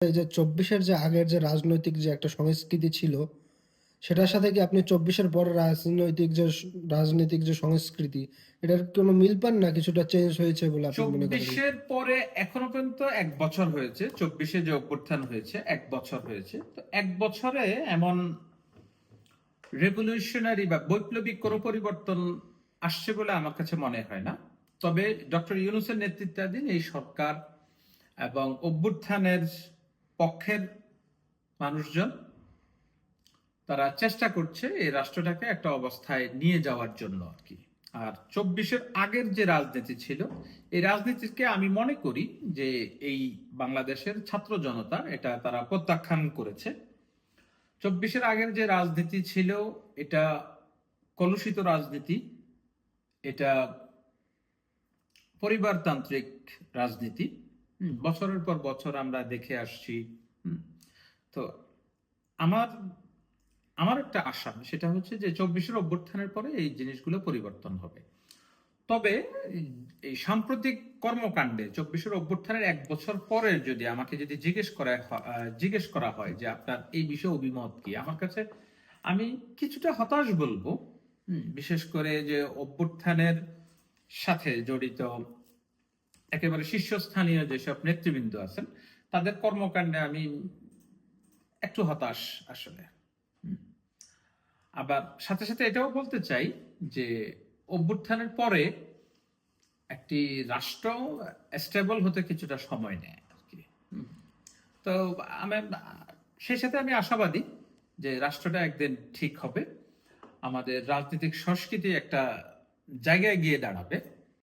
যে চব্বিশের যে আগের যে রাজনৈতিক যে একটা সংস্কৃতি ছিল, সেটার সাথে কি আপনি চব্বিশের পরে রাজনৈতিক যে রাজনৈতিক যে সংস্কৃতি, এটার কোনো মিল পান না? কিছুটা চেঞ্জ হয়েছে বলে আপনি মনে করেন? চব্বিশের পরে এখনও পর্যন্ত এক বছর হয়েছে, চব্বিশে যে অভ্যুত্থান হয়েছে, এক বছর হয়েছে। তো এক বছরে এমন রেভলিউশনারি বা বৈপ্লবিক কোনো পরিবর্তন আসছে বলে আমার কাছে মনে হয় না। তবে ডক্টর ইউনুসের নেতৃত্বাধীন এই সরকার এবং অভ্যুত্থানের পক্ষের মানুষজন, তারা চেষ্টা করছে এই রাষ্ট্রটাকে একটা অবস্থায় নিয়ে যাওয়ার জন্য আর কি। আর চব্বিশের আগের যে রাজনীতি ছিল, এই রাজনীতিকে আমি মনে করি যে এই বাংলাদেশের ছাত্র জনতা এটা তারা প্রত্যাখ্যান করেছে। চব্বিশের আগের যে রাজনীতি ছিল, এটা কলুষিত রাজনীতি, এটা পরিবারতান্ত্রিক রাজনীতি বছরের পর বছর আমরা দেখে আসছি। হুম। তো আমার আমার একটা আশা সেটা হচ্ছে যে চব্বিশের অভ্যুত্থানের পরে এই জিনিসগুলো পরিবর্তন হবে। তবে এই সাম্প্রতিক কর্মকাণ্ডে চব্বিশের অভ্যুত্থানের এক বছর পরে যদি আমাকে যদি জিজ্ঞেস করা জিজ্ঞেস করা হয় যে আপনার এই বিষয়ে অভিমত কি আমার কাছে আমি কিছুটা হতাশ বলব। বিশেষ করে যে অভ্যুত্থানের সাথে জড়িত একেবারে শীর্ষস্থানীয় যেসব নেতৃবৃন্দ আছেন, তাদের কর্মকাণ্ডে আমি একটু হতাশ আসলে। আবার সাথে সাথে এটাও বলতে চাই যে, অভ্যুত্থানের পরে একটি রাষ্ট্র স্টেবল হতে কিছুটা সময় নেয় আর কি। তো আমি, সেই সাথে আমি আশাবাদী যে রাষ্ট্রটা একদিন ঠিক হবে। আমাদের রাজনৈতিক সংস্কৃতি একটা জায়গায় গিয়ে দাঁড়াবে।